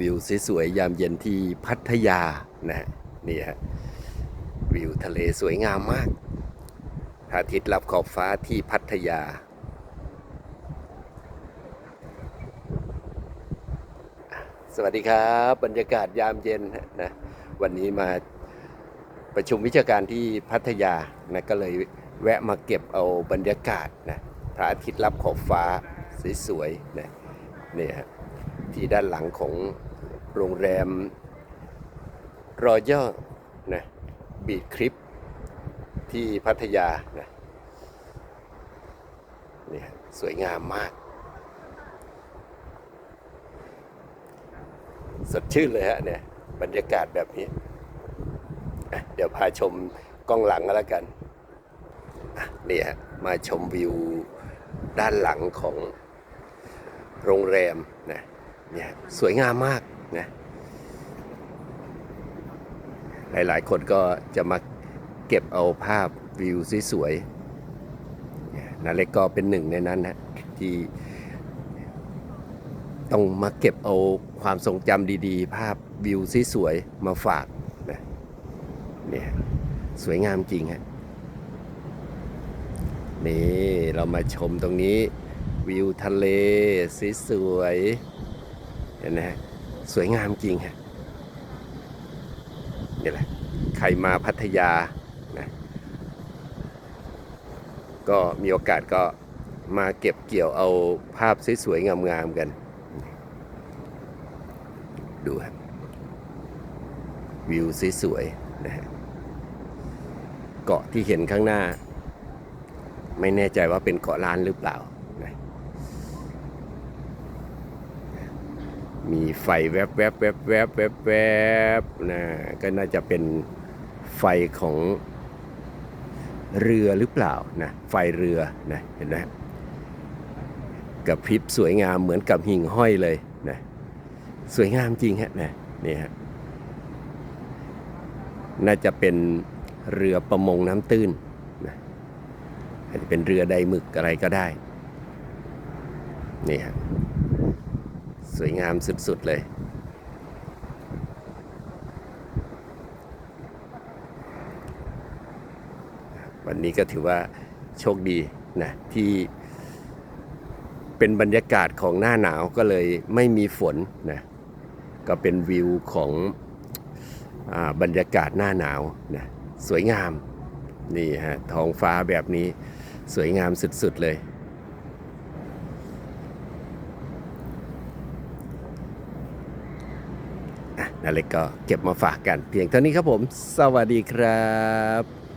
วิวสวยๆยามเย็นที่พัทยานะฮะนี่ฮะวิวทะเลสวยงามมากอาทิตย์รับขอบฟ้าที่พัทยา สวัสดีครับ บรรยากาศยามเย็นนะวันนี้มาประชุมวิชาการที่พัทยานะก็เลยแวะมาเก็บเอาบรรยากาศนะพระอาทิตย์รับขอบฟ้าสวยๆนะนี่ฮะ ที่ด้านหลังของโรงแรมรอยัลนะบีดคลิปที่พัทยานะนี่ฮะสวยงามมาก สดชื่นเลยฮะเนี่ยบรรยากาศแบบนี้ เดี๋ยวพาชมกล้องหลังก็แล้วกันนี่ฮะมาชมวิวด้านหลังของโรงแรมนะ เนี่ยสวยงามมากนะหลายๆ คนก็จะมาเก็บเอาภาพวิวสวยๆเนี่ยนาเล็กก็เป็นหนึ่งในนั้นนะที่ต้องมาเก็บเอาความทรงจำดีๆ ภาพวิวสวยๆมาฝากนะเนี่ยสวยงามจริงฮะนี่เรามาชมตรงนี้วิวทะเลสวยๆ เห็นไหมฮะสวยงามจริงฮะนี่แหละใครมาพัทยานะก็มีโอกาสก็มาเก็บเกี่ยวเอาภาพสวยๆงามๆกัน ดูครับวิวสวยๆนะฮะเกาะที่เห็นข้างหน้า ไม่แน่ใจว่าเป็นเกาะล้านหรือเปล่านะ มีไฟแวบๆแวบแวบแวบแวบแวบนะก็น่าจะเป็นไฟของเรือหรือเปล่านะไฟเรือนะเห็นไหมกับพริบสวยงามเหมือนกับหิ่งห้อยเลยนะสวยงามจริงฮะนะนี่ฮะน่าจะเป็นเรือประมงน้ำตื้นนะอาจจะเป็นเรือใดหมึกอะไรก็ได้นี่ฮะ สวยงามสุด ๆ เลย วันนี้ก็ถือว่าโชคดีนะที่เป็นบรรยากาศของหน้าหนาวก็เลยไม่มีฝนนะก็เป็นวิวของอบรรยากาศหน้าหนาวนะสวยงามนี่ฮะท้องฟ้าแบบนี้สวยงามสุด ๆ เลย อะ นาเล็กก็เก็บมาฝากกัน เพียงเท่านี้ครับผม สวัสดีครับ